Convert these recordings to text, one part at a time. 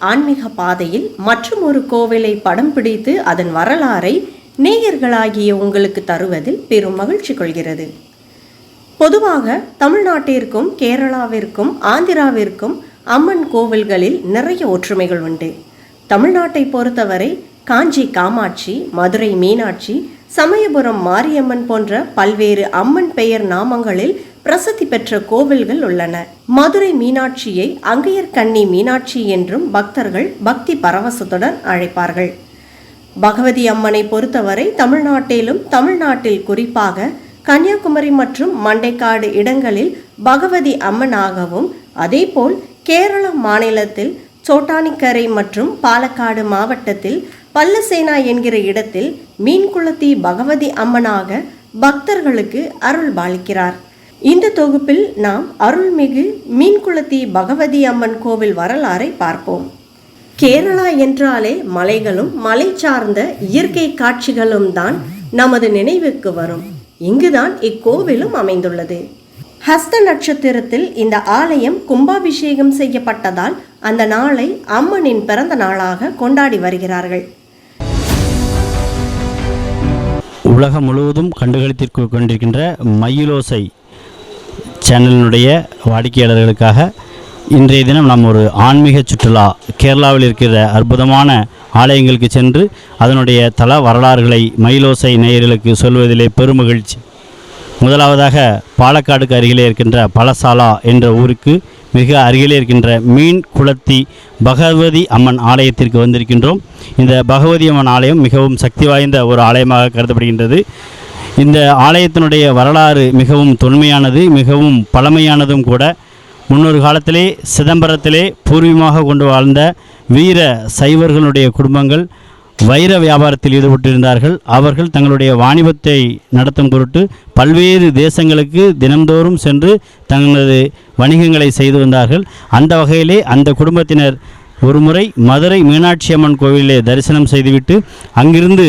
ஆன்மீக பாதையில் மற்றும் ஒரு கோவிலை படம் பிடித்து அதன் வரலாறை நேயர்களாகிய உங்களுக்கு தருவதில் பெரும் மகிழ்ச்சி கொள்கிறது. பொதுவாக தமிழ்நாட்டிற்கும் கேரளாவிற்கும் ஆந்திராவிற்கும் அம்மன் கோவில்களில் நிறைய ஒற்றுமைகள் உண்டு. தமிழ்நாட்டை பொறுத்தவரை காஞ்சி காமாட்சி மதுரை மீனாட்சி சமயபுரம் மாரியம்மன் போன்ற பல்வேறு அம்மன் பெயர் நாமங்களில் பிரசித்தி பெற்ற கோவில்கள் உள்ளன. மதுரை மீனாட்சியை அங்கையர் கன்னி மீனாட்சி என்றும் பக்தர்கள் பக்தி பரவசத்துடன் அழைப்பார்கள். பகவதி அம்மனை பொறுத்தவரை தமிழ்நாட்டிலும் தமிழ்நாட்டில் குறிப்பாக கன்னியாகுமரி மற்றும் மண்டைக்காடு இடங்களில் பகவதி அம்மனாகவும் அதேபோல் கேரள மாநிலத்தில் சோட்டானிக்கரை மற்றும் பாலக்காடு மாவட்டத்தில் பல்லசேனா என்கிற இடத்தில் மீன்குளத்தி பகவதி அம்மனாக பக்தர்களுக்கு அருள் பாலிக்கிறார். இந்த தொகுப்பில் நாம் அருள்மிகு மீன்குளத்தி பகவதி அம்மன் கோவில் வரலாறை பார்ப்போம். கேரளா என்றாலே மலைகளும் மலை சார்ந்த இயற்கை காட்சிகளும் தான் நமது நினைவுக்கு வரும். இங்குதான் இக்கோவிலும் அமைந்துள்ளது. ஹஸ்த நட்சத்திரத்தில் இந்த ஆலயம் கும்பாபிஷேகம் செய்யப்பட்டதால் அந்த நாளை அம்மனின் பிறந்த நாளாக கொண்டாடி வருகிறார்கள். உலகம் முழுவதும் கண்டுகளித்திற்கு கொண்டிருக்கின்ற மயிலோசை சேனலினுடைய வாடிக்கையாளர்களுக்காக இன்றைய தினம் நாம் ஒரு ஆன்மீக சுற்றுலா கேரளாவில் இருக்கிற அற்புதமான ஆலயங்களுக்கு சென்று அதனுடைய தல வரலாறுகளை மயிலோசை நேயர்களுக்கு சொல்வதிலே பெருமகிழ்ச்சி முதலாவதாக பாலக்காடுக்கு அருகிலே இருக்கின்ற பலசாலா என்ற ஊருக்கு மிக அருகிலே இருக்கின்ற மீன் குளத்தி பகவதி அம்மன் ஆலயத்திற்கு வந்திருக்கின்றோம். இந்த பகவதி அம்மன் ஆலயம் மிகவும் சக்தி வாய்ந்த ஒரு ஆலயமாக கருதப்படுகின்றது. இந்த ஆலயத்தினுடைய வரலாறு மிகவும் தொன்மையானது மிகவும் பழமையானதும் கூட. முன்னொரு காலத்திலே சிதம்பரத்திலே பூர்வீகமாக கொண்டு வாழ்ந்த வீர சைவர்களுடைய குடும்பங்கள் வைர வியாபாரத்தில் ஈடுபட்டிருந்தார்கள். அவர்கள் தங்களுடைய வாணிபத்தை நடத்தும் பொருட்டு பல்வேறு தேசங்களுக்கு தினந்தோறும் சென்று தங்களது வணிகங்களை செய்து வந்தார்கள். அந்த வகையிலே அந்த குடும்பத்தினர் ஒருமுறை மதுரை மீனாட்சி அம்மன் கோவிலே தரிசனம் செய்துவிட்டு அங்கிருந்து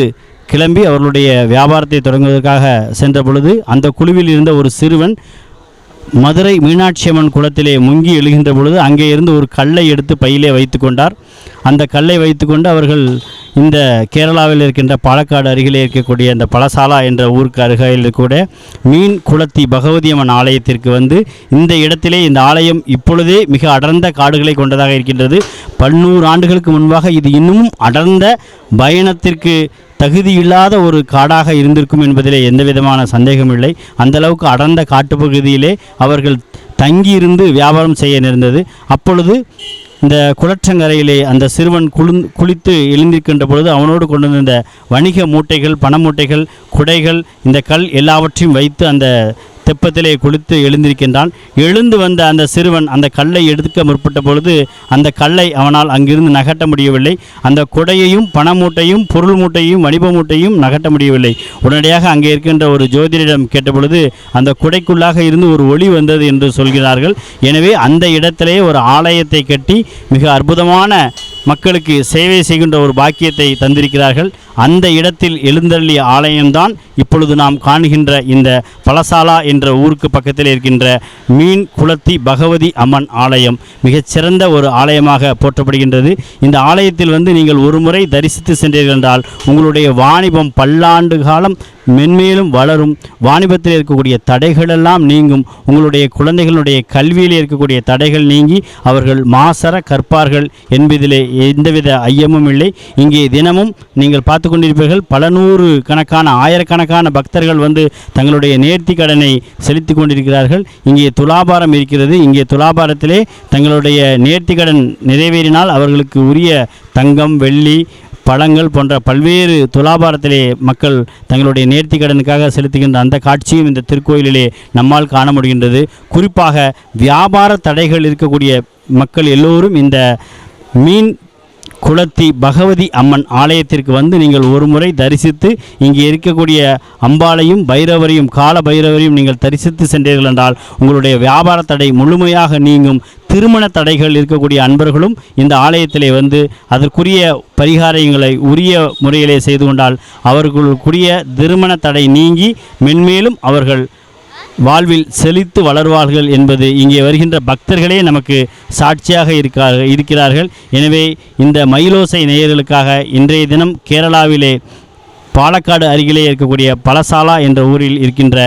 கிளம்பி அவர்களுடைய வியாபாரத்தை தொடங்குவதற்காக சென்ற பொழுது அந்த குழுவில் இருந்த ஒரு சிறுவன் மதுரை மீனாட்சி அம்மன் குளத்திலே முங்கி எழுகின்ற பொழுது அங்கே இருந்து ஒரு கல்லை எடுத்து பையிலே வைத்து கொண்டார். அந்த கல்லை வைத்துக்கொண்டு அவர்கள் இந்த கேரளாவில் இருக்கின்ற பாலக்காடு அருகிலே இருக்கக்கூடிய இந்த பலசாலா என்ற ஊருக்கு அருகில் கூட மீன் குளத்தி பகவதி அம்மன் ஆலயத்திற்கு வந்து இந்த இடத்திலே இந்த ஆலயம் இப்பொழுதே மிக அடர்ந்த காடுகளை கொண்டதாக இருக்கின்றது. பன்னூறு ஆண்டுகளுக்கு முன்பாக இது இன்னும் அடர்ந்த பயணத்திற்கு தகுதியில்லாத ஒரு காடாக இருந்திருக்கும் என்பதிலே எந்த விதமான சந்தேகமில்லை அந்த அளவுக்கு அடர்ந்த காட்டுப்பகுதியிலே அவர்கள் தங்கியிருந்து வியாபாரம் செய்ய நேர்ந்தது. அப்பொழுது இந்த குளற்றங்கரையிலே அந்த சிறுவன் குளு குளித்து எழுந்திருக்கின்ற பொழுது அவனோடு கொண்டு வந்த வணிக மூட்டைகள் பண மூட்டைகள் குடைகள் இந்த கல் எல்லாவற்றையும் வைத்து அந்த தெப்பத்திலே குளித்து எழுந்திருக்கின்றான். எழுந்து வந்த அந்த சிறுவன் அந்த கல்லை எடுக்க முற்பட்ட பொழுது அந்த கல்லை அவனால் அங்கிருந்து நகட்ட முடியவில்லை. அந்த குடையையும் பண மூட்டையும் பொருள் மூட்டையும் வணிப மூட்டையும் நகட்ட முடியவில்லை. உடனடியாக அங்கே இருக்கின்ற ஒரு ஜோதிடரிடம் கேட்டபொழுது அந்த குடைக்குள்ளாக இருந்து ஒரு ஒளி வந்தது என்று சொல்கிறார்கள். எனவே அந்த இடத்திலே ஒரு ஆலயத்தை கட்டி மிக அற்புதமான மக்களுக்கு சேவை செய்கின்ற ஒரு பாக்கியத்தை தந்திருக்கிறார்கள். அந்த இடத்தில் எழுந்தள்ளிய ஆலயம்தான் இப்பொழுது நாம் காணுகின்ற இந்த பலசாலா என்ற ஊருக்கு பக்கத்தில் இருக்கின்ற மீன் குளத்தி பகவதி அம்மன் ஆலயம் மிகச்சிறந்த ஒரு ஆலயமாக போற்றப்படுகின்றது. இந்த ஆலயத்தில் வந்து நீங்கள் ஒரு முறை தரிசித்து சென்றீர்கள் என்றால் உங்களுடைய வாணிபம் பல்லாண்டு காலம் மென்மேலும் வளரும். வாணிபத்தில் இருக்கக்கூடிய தடைகளெல்லாம் நீங்கும். உங்களுடைய குழந்தைகளுடைய கல்வியில் இருக்கக்கூடிய தடைகள் நீங்கி அவர்கள் மாசர கற்பார்கள் என்பதிலே எந்தவித ஐயமும் இல்லை. இங்கே தினமும் நீங்கள் பார்த்து கொண்டிருப்பீர்கள் பல நூறு கணக்கான ஆயிரக்கணக்கான பக்தர்கள் வந்து தங்களுடைய நேர்த்தி கடனை செலுத்தி கொண்டிருக்கிறார்கள். இங்கே துலாபாரம் இருக்கிறது. இங்கே துலாபாரத்திலே தங்களுடைய நேர்த்தி கடன் நிறைவேறினால் அவர்களுக்கு உரிய தங்கம் வெள்ளி பழங்கள் போன்ற பல்வேறு துலாபாரத்திலே மக்கள் தங்களுடைய நேர்த்தி கடனுக்காக செலுத்துகின்ற அந்த காட்சியும் இந்த திருக்கோயிலிலே நம்மால் காண முடிகின்றது. குறிப்பாக வியாபார தடைகள் இருக்கக்கூடிய மக்கள் எல்லோரும் இந்த மீன் குளத்தி பகவதி அம்மன் ஆலயத்திற்கு வந்து நீங்கள் ஒரு முறை தரிசித்து இங்கே இருக்கக்கூடிய அம்பாளையும் பைரவரையும் கால பைரவரையும் நீங்கள் தரிசித்து சென்றீர்கள் என்றால் உங்களுடைய வியாபார தடை முழுமையாக நீங்கும். திருமண தடைகள் இருக்கக்கூடிய அன்பர்களும் இந்த ஆலயத்திலே வந்து அதற்குரிய பரிகாரங்களை உரிய முறையிலே செய்து கொண்டால் அவர்களுக்குரிய திருமண தடை நீங்கி மென்மேலும் அவர்கள் வாழ்வில் செழித்து வளர்வார்கள் என்பது இங்கே வருகின்ற பக்தர்களே நமக்கு சாட்சியாக இருக்கார் இருக்கிறார்கள். எனவே இந்த மயிலோசை நேயர்களுக்காக இன்றைய தினம் கேரளாவிலே பாலக்காடு அருகிலே இருக்கக்கூடிய பலசாலா என்ற ஊரில் இருக்கின்ற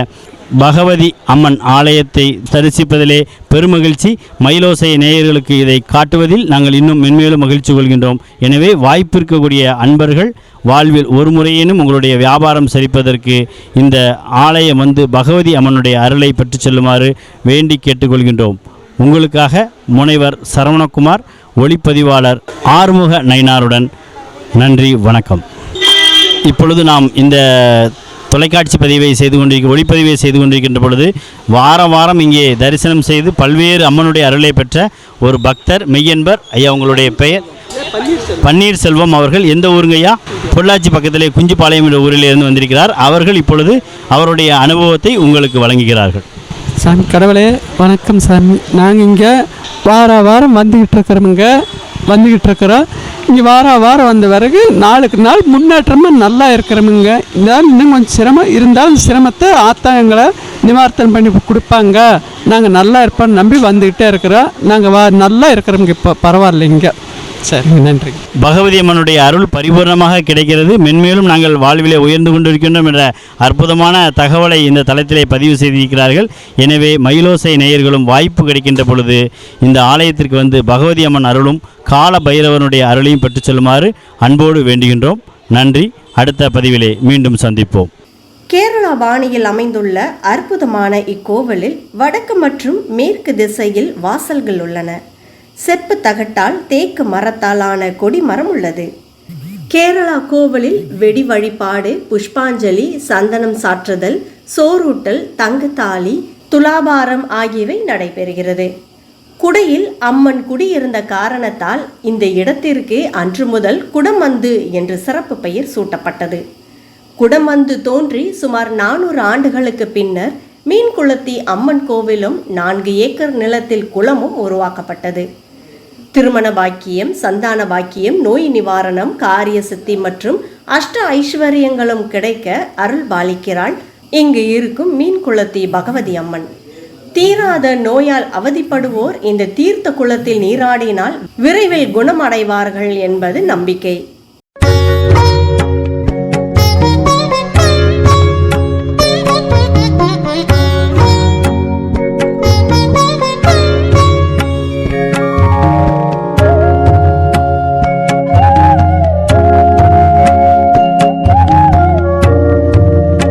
பகவதி அம்மன் ஆலயத்தை தரிசிப்பதிலே பெருமகிழ்ச்சி. மயிலோசை நேயர்களுக்கு இதை காட்டுவதில் நாங்கள் இன்னும் மென்மேலும் மகிழ்ச்சி கொள்கின்றோம். எனவே வாய்ப்பிருக்கக்கூடிய அன்பர்கள் வாழ்வில் ஒரு முறையேனும் உங்களுடைய வியாபாரம் செழிப்பதற்கு இந்த ஆலயம் வந்து பகவதி அம்மனுடைய அருளை பெற்றுச் செல்லுமாறு வேண்டி கேட்டுக்கொள்கின்றோம். உங்களுக்காக முனைவர் சரவணகுமார் ஒளிப்பதிவாளர் ஆறுமுக நயினாருடன் நன்றி வணக்கம். இப்பொழுது நாம் இந்த தொலைக்காட்சி பதிவை செய்து கொண்டிருக்க ஒளிப்பதிவை செய்து கொண்டிருக்கின்ற பொழுது வாரம் வாரம் இங்கே தரிசனம் செய்து பல்வேறு அம்மனுடைய அருளை பெற்ற ஒரு பக்தர் மெய்யன்பர் ஐயா உங்களுடைய பெயர் பன்னீர்செல்வம் அவர்கள். எந்த ஊருங்க ஐயா? பொள்ளாச்சி பக்கத்திலே குஞ்சுபாளையம் என்ற ஊரிலே இருந்து வந்திருக்கிறார். அவர்கள் இப்பொழுது அவருடைய அனுபவத்தை உங்களுக்கு வழங்குகிறார்கள். சாமி கடவுளே வணக்கம் சாமி. நாங்கள் இங்கே வார வாரம் வந்துக்கிட்டு இருக்கிறோமுங்க. வந்துக்கிட்டு இருக்கிறோம் இங்கே வார வாரம் வந்த பிறகு நாளுக்கு நாள் முன்னேற்றமாக நல்லா இருக்கிறோமுங்க இருந்தாலும் இன்னும் கொஞ்சம் சிரமம் இருந்தாலும் சிரமத்தை ஆத்தா எங்களை பண்ணி கொடுப்பாங்க. நாங்கள் நல்லா இருப்போம்னு நம்பி வந்துக்கிட்டே இருக்கிறோம். நாங்கள் வா நல்லா இருக்கிறோமுங்க இப்போ பரவாயில்லைங்க சரிங்க நன்றி. பகவதி அம்மனுடைய அருள் பரிபூர்ணமாக கிடைக்கிறது. மென்மேலும் நாங்கள் வாழ்விலே உயர்ந்து கொண்டிருக்கின்றோம் என்ற அற்புதமான தகவலை இந்த தளத்திலே பதிவு செய்திருக்கிறார்கள். எனவே மயிலோசை நேயர்களும் வாய்ப்பு கிடைக்கின்ற பொழுது இந்த ஆலயத்திற்கு வந்து பகவதி அம்மன் அருளும் கால பைரவனுடைய அருளையும் பெற்றுச் செல்லுமாறு அன்போடு வேண்டுகின்றோம். நன்றி. அடுத்த பதிவிலே மீண்டும் சந்திப்போம். கேரளா பாணியில் அமைந்துள்ள அற்புதமான இக்கோவிலில் வடக்கு மற்றும் மேற்கு திசையில் வாசல்கள் உள்ளன. செப்பு தகட்டால் தேக்கு மரத்தாலான கொடிமரம் உள்ளது. கேரளா கோவிலில் வெடி வழிபாடு புஷ்பாஞ்சலி சந்தனம் சாற்றுதல் சோறூட்டல் தங்கத்தாலி துலாபாரம் ஆகியவை நடைபெறுகிறது. குடையில் அம்மன் குடியிருந்த காரணத்தால் இந்த இடத்திற்கு அன்று முதல் குடமந்து என்று சிறப்பு பெயர் சூட்டப்பட்டது. குடமந்து தோன்றி சுமார் நானூறு ஆண்டுகளுக்கு பின்னர் மீன்குளத்தி அம்மன் கோவிலும் நான்கு ஏக்கர் நிலத்தில் குளமும் உருவாக்கப்பட்டது. திருமண பாக்கியம் சந்தான பாக்கியம் நோய் நிவாரணம் காரிய சித்தி மற்றும் அஷ்ட ஐஸ்வர்யங்களும் கிடைக்க அருள் பாலிக்கிறாள். இங்கு இருக்கும் மீன் குளத்தி பகவதி அம்மன். தீராத நோயால் அவதிப்படுவோர் இந்த தீர்த்த குளத்தில் நீராடினால் விரைவில் குணமடைவார்கள் என்பது நம்பிக்கை.